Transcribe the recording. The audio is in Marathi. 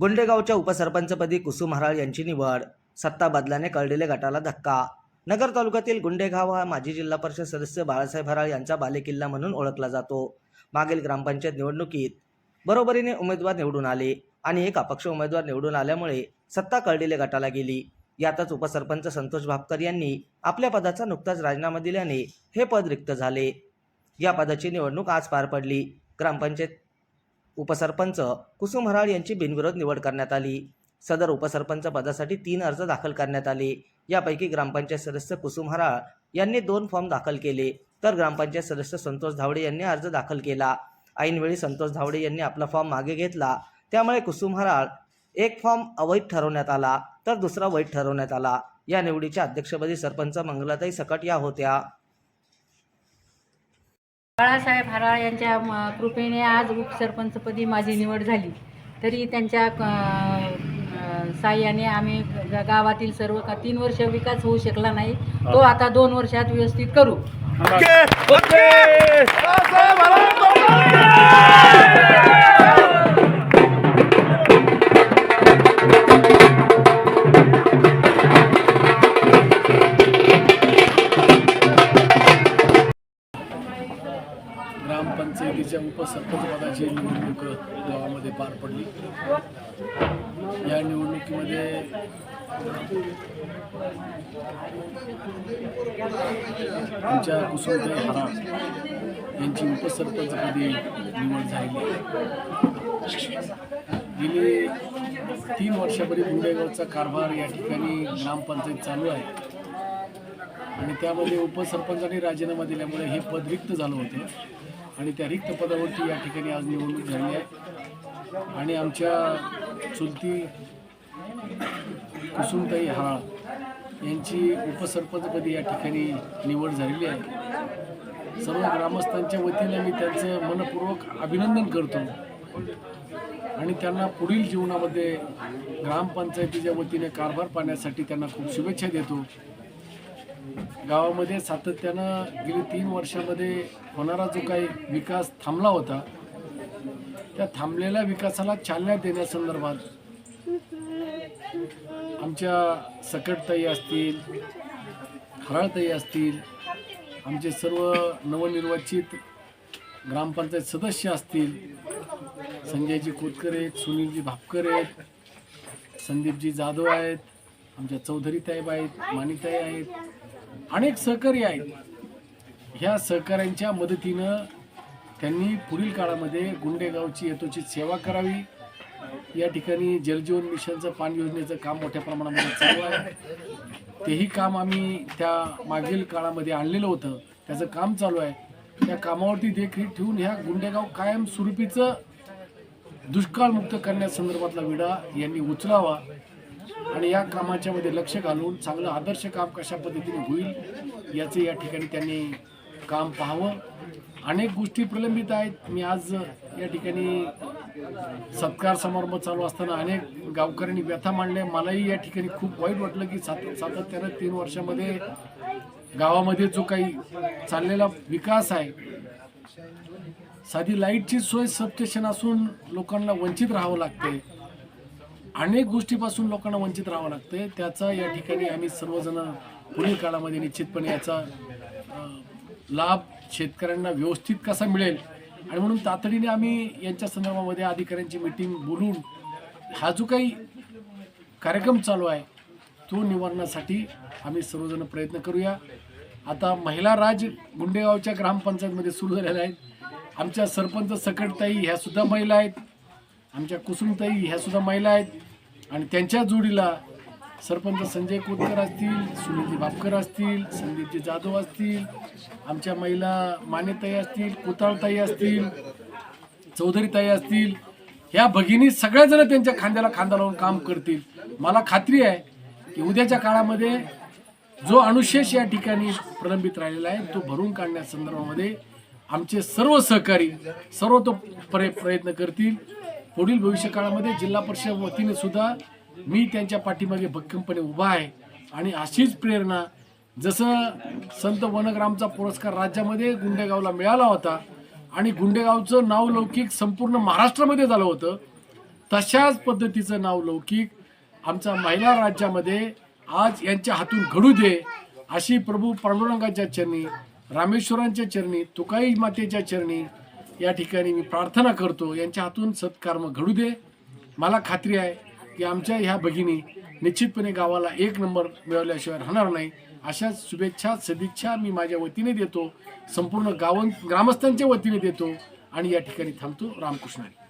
गुंडेगावच्या उपसरपंचपदी कुसुम हराळ यांची निवड. सत्ता बदलाने कळलेल्या गटाला धक्का. नगर तालुक्यातील गुंडेगाव हा माजी जिल्हा परिषद सदस्य बाळासाहेब हराळ यांचा बालेकिल्ला म्हणून ओळखला जातो. मागील ग्रामपंचायत निवडणुकीत बरोबरीने उमेदवार निवडून आले आणि एक अपक्ष उमेदवार निवडून आल्यामुळे सत्ता कळलेल्या गटाला गेली. यातच उपसरपंच संतोष भापकर यांनी आपल्या पदाचा नुकताच राजीनामा दिल्याने हे पद रिक्त झाले. या पदाची निवडणूक आज पार पडली. ग्रामपंचायत उपसरपंच कुसुम हराळ यांची बिनविरोध निवड करण्यात आली. सदर उपसरपंच पदासाठी तीन अर्ज दाखल करण्यात आले. यापैकी ग्रामपंचायत सदस्य कुसुम हराळ यांनी दोन फॉर्म दाखल केले. तर ग्रामपंचायत सदस्य संतोष धावडे यांनी अर्ज दाखल केला. ऐनवेळी संतोष धावडे यांनी आपला फॉर्म मागे घेतला. त्यामुळे कुसुम हराळ एक फॉर्म अवैध ठरवण्यात आला तर दुसरा वैध ठरवण्यात आला. या निवडीच्या अध्यक्षपदी सरपंच मंगलाताई सकट या होत्या. बाळासाहेब हराळ यांच्या कृपेने आज उपसरपंचपदी माझी निवड झाली. तरी त्यांच्या साह्याने आम्ही गावातील सर्व का तीन वर्ष विकास होऊ शकला नाही तो आता दोन वर्षात व्यवस्थित करू. ग्रामपंचायतीच्या उपसरपंचपदाची निवडणूक गावामध्ये पार पडली. या निवडणुकीमध्ये आमच्या कुसुमताई हराळ यांची उपसरपंचपदी निवड झालेली आहे गेली तीन वर्षापूर्वी गुंडेगावचा कारभार या ठिकाणी ग्रामपंचायत चालू आहे. आणि त्यामध्ये उपसरपंचांनी राजीनामा दिल्यामुळे हे पद रिक्त झालं होतं. आणि त्या रिक्त पदावरती या ठिकाणी आज निवडणूक झाली आहे. आणि आमच्या चुलती कुसुमताई हाळ यांची उपसरपंचपदी या ठिकाणी निवड झालेली आहे. सर्व ग्रामस्थांच्या वतीने मी त्यांचं मनपूर्वक अभिनंदन करतो. आणि त्यांना पुढील जीवनामध्ये ग्रामपंचायतीच्या वतीने कारभार पाहण्यासाठी त्यांना खूप शुभेच्छा देतो. गावामध्ये सातत्यानं गेली तीन वर्षामध्ये होणारा जो काही विकास थांबला होता त्या थांबलेल्या विकासाला चालना देण्यासंदर्भात आमच्या सकटताई असतील हराळताई असतील आमचे सर्व नवनिर्वाचित ग्रामपंचायत सदस्य असतील संजयजी कोतकर आहेत सुनीलजी भापकर आहेत संदीपजी जाधव आहेत आमच्या चौधरीताईब आहेत मानिताई आहेत अनेक सहकारी आहेत. ह्या सहकाऱ्यांच्या मदतीनं त्यांनी पुढील काळामध्ये गुंडेगावची येतोची सेवा करावी. या ठिकाणी जलजीवन मिशनचं पाणी योजनेचं काम मोठ्या प्रमाणामध्ये चालू आहे. तेही काम आम्ही त्या मागील काळामध्ये आणलेलं होतं. त्याचं काम चालू आहे. त्या कामावरती देखरेख ठेवून ह्या गुंडेगाव कायम स्वरूपीचं दुष्काळमुक्त करण्यासंदर्भातला विडा यांनी उचलावा. आणि या कामाच्या मध्ये लक्ष घालून चांगलं आदर्श काम कशा पद्धतीने होईल याचं या ठिकाणी त्यांनी काम पाहावं. अनेक गोष्टी प्रलंबित आहेत. मी आज या ठिकाणी सत्कार समारंभ चालू असताना अनेक गावकऱ्यांनी व्यथा मांडल्या. मलाही या ठिकाणी खूप वाईट वाटलं की सात सातत्यानं तीन वर्षामध्ये गावामध्ये जो काही चाललेला विकास आहे साधी लाईटची सोय सबस्टेशन असून लोकांना वंचित राहावं लागते अनेक गोष्टीपासून लोकांना वंचित राहावं लागतंय. त्याचा या ठिकाणी आम्ही सर्वजण पुढील काळामध्ये निश्चितपणे याचा लाभ शेतकऱ्यांना व्यवस्थित कसा मिळेल? आणि म्हणून तातडीने आम्ही यांच्या संदर्भामध्ये अधिकाऱ्यांची मिटिंग बोलून हा जो काही कार्यक्रम चालू आहे तो निवारणासाठी आम्ही सर्वजण प्रयत्न करूया. आता महिला राज गुंडेगावच्या ग्रामपंचायतमध्ये सुरू झालेल्या आहेत. आमच्या सरपंच सकटताई ह्यासुद्धा महिला आहेत. आमच्या कुसुमताई ह्या सुद्धा महिला आहेत. आणि त्यांच्या जोडीला सरपंच संजय कोतकर असतील सुनीलजी भापकर असतील संदीपजी जाधव असतील आमच्या महिला मानेताई असतील कोताळताई असतील चौधरीताई असतील ह्या भगिनी सगळ्याजण त्यांच्या खांद्याला खांदा लावून काम करतील. मला खात्री आहे की उद्याच्या काळामध्ये जो अनुशेष या ठिकाणी प्रलंबित राहिलेला आहे तो भरून काढण्यासंदर्भामध्ये आमचे सर्व सहकारी सर्व तो प्रयत्न करतील. पुढील भविष्य काळामध्ये जिल्हा परिषद वतीने सुद्धा मी त्यांच्या पाठीमागे भक्कमपणे उभा आहे. आणि अशीच प्रेरणा जसं संत वनग्रामचा पुरस्कार राज्यामध्ये गुंडेगावला मिळाला होता आणि गुंडेगावचं नाव लौकिक संपूर्ण महाराष्ट्रामध्ये झालं होतं तशाच पद्धतीचं नाव लौकिक आमचा महिला राज्यामध्ये आज यांच्या हातून घडू दे अशी प्रभू पांडुरंगाच्या चरणी रामेश्वरांच्या चरणी तुकाई मातेच्या चरणी या ठिकाणी मी प्रार्थना करतो यांच्या हातून सत्कर्म घडू दे. मला खात्री आहे की आमच्या ह्या भगिनी निश्चितपणे गावाला एक नंबर मिळवल्याशिवाय राहणार नाही. अशा शुभेच्छा सदिच्छा मी माझ्या वतीने देतो. संपूर्ण गावन ग्रामस्थांच्या वतीने देतो आणि या ठिकाणी थांबतो रामकृष्णाने